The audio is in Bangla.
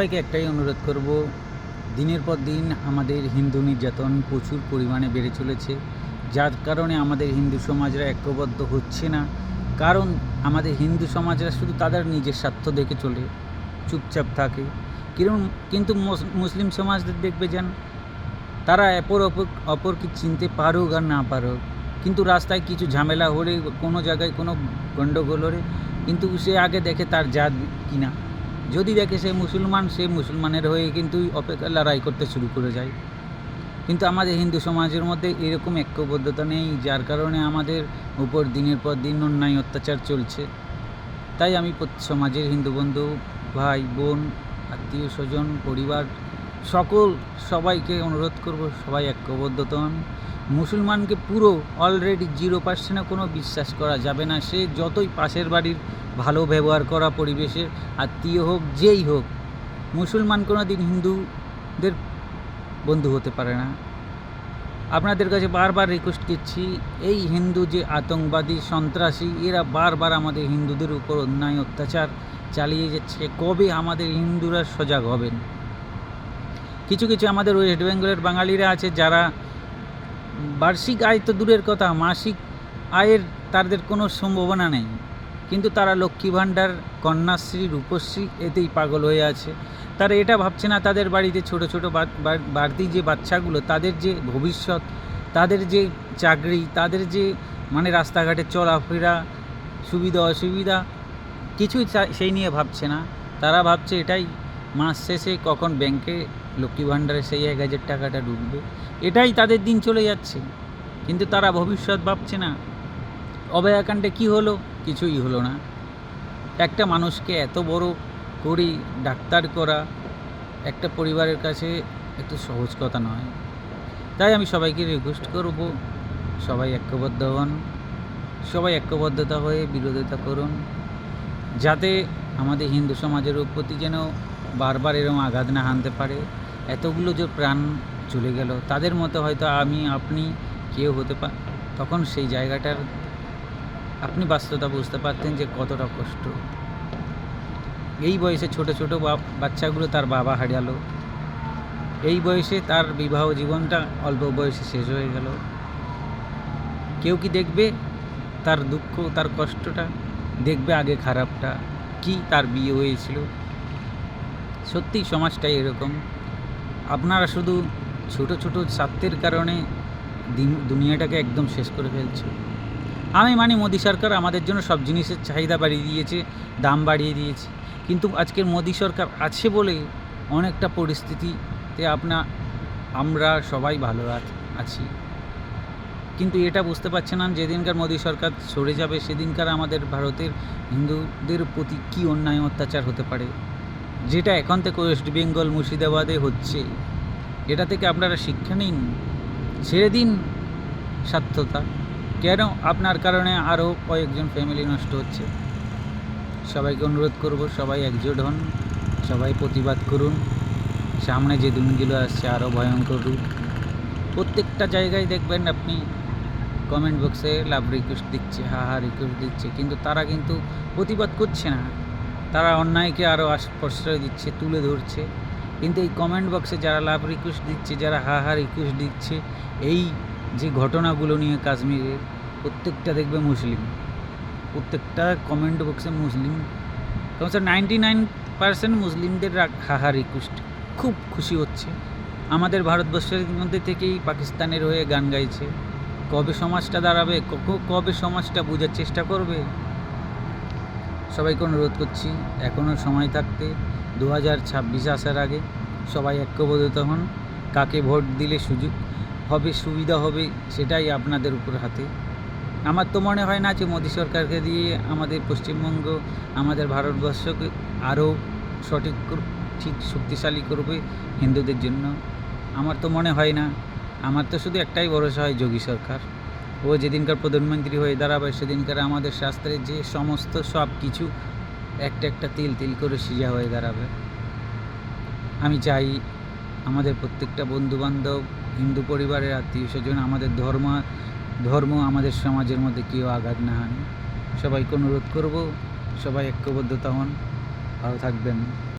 সবাইকে একটাই অনুরোধ করব, দিনের পর দিন আমাদের হিন্দু নির্যাতন প্রচুর পরিমাণে বেড়ে চলেছে। যার কারণে আমাদের হিন্দু সমাজরা ঐক্যবদ্ধ হচ্ছে না। কারণ আমাদের হিন্দু সমাজরা শুধু তাদের নিজের স্বার্থ দেখে চলে, চুপচাপ থাকে। কিরম, কিন্তু মুসলিম সমাজদের দেখবে যান, তারা অপর অপর, অপরকে চিনতে পারুক আর না পারুক। কিন্তু রাস্তায় কিছু ঝামেলা হলে কোনো জায়গায় কোনো গণ্ডগোল হলে কিন্তু সে আগে দেখে তার জাত কিনা। যদি দেখে সে মুসলমান, সে মুসলমানের হয়ে কিন্তু অপেক্ষা, লড়াই করতে শুরু করে যায়। কিন্তু আমাদের হিন্দু সমাজের মধ্যে এরকম ঐক্যবদ্ধতা নেই, যার কারণে আমাদের উপর দিনের পর দিন অন্যায় অত্যাচার চলছে। তাই আমি সমাজের হিন্দু বন্ধু, ভাই, বোন, আত্মীয় স্বজন, পরিবার, সকল সবাইকে অনুরোধ করব, সবাই ঐক্যবদ্ধতা হন। মুসলমানকে পুরো অলরেডি জিরো পার্সেন্টে কোনো বিশ্বাস করা যাবে না। সে যতই পাশের বাড়ির ভালো ব্যবহার করা পরিবেশের আত্মীয় হোক, যেই হোক, মুসলমান কোনো দিন হিন্দুদের বন্ধু হতে পারে না। আপনাদের কাছে বারবার রিকোয়েস্ট করছি, এই হিন্দু যে আতঙ্কবাদী সন্ত্রাসী, এরা বারবার আমাদের হিন্দুদের উপর অন্যায় অত্যাচার চালিয়ে যাচ্ছে। কবে আমাদের হিন্দুরা সজাগ হবেন? কিছু কিছু আমাদের ওয়েস্ট বেঙ্গলের বাঙালিরা আছে, যারা বার্ষিক আয় তো দূরের কথা, মাসিক আয়ের তাদের কোনো সম্ভাবনা নেই। কিন্তু তারা লক্ষ্মী ভাণ্ডার, কন্যাশ্রী, রূপশ্রী এতেই পাগল হয়ে আছে। তারা এটা ভাবছে না, তাদের বাড়িতে ছোট ছোট বাড়তি যে বাচ্চাগুলো, তাদের যে ভবিষ্যৎ, তাদের যে চাকরি, তাদের যে মানে রাস্তাঘাটে চলাফেরা, সুবিধা, অসুবিধা, কিছুই সেই নিয়ে ভাবছে না। তারা ভাবছে এটাই মাস শেষে কখন ব্যাংকে লক্ষ্মী ভাণ্ডারে সেই এক হাজার টাকাটা ঢুকবে। এটাই তাদের দিন চলে যাচ্ছে। কিন্তু তারা ভবিষ্যৎ ভাবছে না। অভয়াকাণ্ডে কি হলো? কিছুই হলো না। একটা মানুষকে এত বড় করে ডাক্তার করা একটা পরিবারের কাছে একটু সহজ কথা নয়। তাই আমি সবাইকে রিকোয়েস্ট করব, সবাই ঐক্যবদ্ধ হন, সবাই ঐক্যবদ্ধতা হয়ে বিরোধিতা করুন, যাতে আমাদের হিন্দু সমাজের প্রতি যেন বারবার এরকম আঘাত না হানতে পারে। এতগুলো যে প্রাণ চলে গেল, তাদের মতো হয়তো আমি, আপনি কেউ হতে পার তখন সেই জায়গাটার আপনি বাস্তবতা বুঝতে পারতেন যে কতটা কষ্ট। এই বয়সে ছোট ছোট বাচ্চাগুলো তার বাবা হারালো এই বয়সে তার বিবাহ জীবনটা অল্প বয়সে শেষ হয়ে গেল। কেউ কি দেখবে তার দুঃখ, তার কষ্টটা? দেখবে আগে খারাপটা। কি তার বিয়ে হয়েছিল? সত্যিই সমাজটাই এরকম। আপনারা শুধু ছোট ছোট স্বার্থের কারণে দিন, দুনিয়াটাকে একদম শেষ করে ফেলছে। আমি মানি মোদী সরকার আমাদের জন্য সব জিনিসের চাহিদা বাড়িয়ে দিয়েছে, দাম বাড়িয়ে দিয়েছে। কিন্তু আজকের মোদী সরকার আছে বলে অনেকটা পরিস্থিতিতে আপনা, আমরা সবাই ভালো আছি। কিন্তু এটা বুঝতে পারছে না যেদিনকার মোদী সরকার সরে যাবে, সেদিনকার আমাদের ভারতের হিন্দুদের প্রতি কী অন্যায় অত্যাচার হতে পারে? যেটা এখন থেকে ওয়েস্ট বেঙ্গল মুর্শিদাবাদে হচ্ছে, এটা থেকে আপনারা শিক্ষা নিন। ছেড়ে দিন স্বার্থতা। কেন আপনার কারণে আরও কয়েকজন ফ্যামিলি নষ্ট হচ্ছে? সবাইকে অনুরোধ করব, সবাই একজোট হন, সবাই প্রতিবাদ করুন। সামনে যে দিনগুলো আসছে আরও ভয়ঙ্কর রূপ। প্রত্যেকটা জায়গায় দেখবেন আপনি কমেন্ট বক্সে লাভ রিকোয়েস্ট দিচ্ছে, হা হা রিকোয়েস্ট দিচ্ছে, কিন্তু তারা কিন্তু প্রতিবাদ করছে না। তারা অন্যায়কে আরও প্রশ্রয় দিচ্ছে, তুলে ধরছে। কিন্তু এই কমেন্ট বক্সে যারা লাভ রিকোয়েস্ট দিচ্ছে, যারা হা হা রিকোয়েস্ট দিচ্ছে, এই যে ঘটনাগুলো নিয়ে কাশ্মীরের প্রত্যেকটা দেখবে মুসলিম। প্রত্যেকটা কমেন্ট বক্সে মুসলিম। কমসে নাইনটি নাইন পার্সেন্ট মুসলিমদের হাহা রিকোয়েস্ট খুব খুশি হচ্ছে। আমাদের ভারতবর্ষের মধ্যে থেকেই পাকিস্তানের হয়ে গান গাইছে। কবে সমাজটা দাঁড়াবে? কবে সমাজটা বোঝার চেষ্টা করবে? সবাইকে অনুরোধ করছি এখনও সময় থাকতে দু হাজার ছাব্বিশ আসার আগে সবাই ঐক্যবদ্ধ হন। কাকে ভোট দিলে সুযোগ হবে, সুবিধা হবে, সেটাই আপনাদের উপর হাতে। আমার তো মনে হয় না যে মোদী সরকারকে দিয়ে আমাদের পশ্চিমবঙ্গ, আমাদের ভারতবর্ষকে আরও সঠিক ঠিক শক্তিশালী করবে হিন্দুদের জন্য। আমার তো মনে হয় না। আমার তো শুধু একটাই ভরসা হয় যোগী সরকার। ও যেদিনকার প্রধানমন্ত্রী হয়ে দাঁড়াবে, সেদিনকার আমাদের শাস্ত্রের যে সমস্ত সব কিছু একটা একটা তিল তিল করে সিজা হয়ে দাঁড়াবে। আমি চাই আমাদের প্রত্যেকটা বন্ধুবান্ধব হিন্দু পরিবারের আত্মীয় স্বজন, আমাদের ধর্ম ধর্ম আমাদের সমাজের মধ্যে কেউ আঘাত না হানে। সবাইকে অনুরোধ করব, সবাই ঐক্যবদ্ধতা হন। ভালো থাকবেন।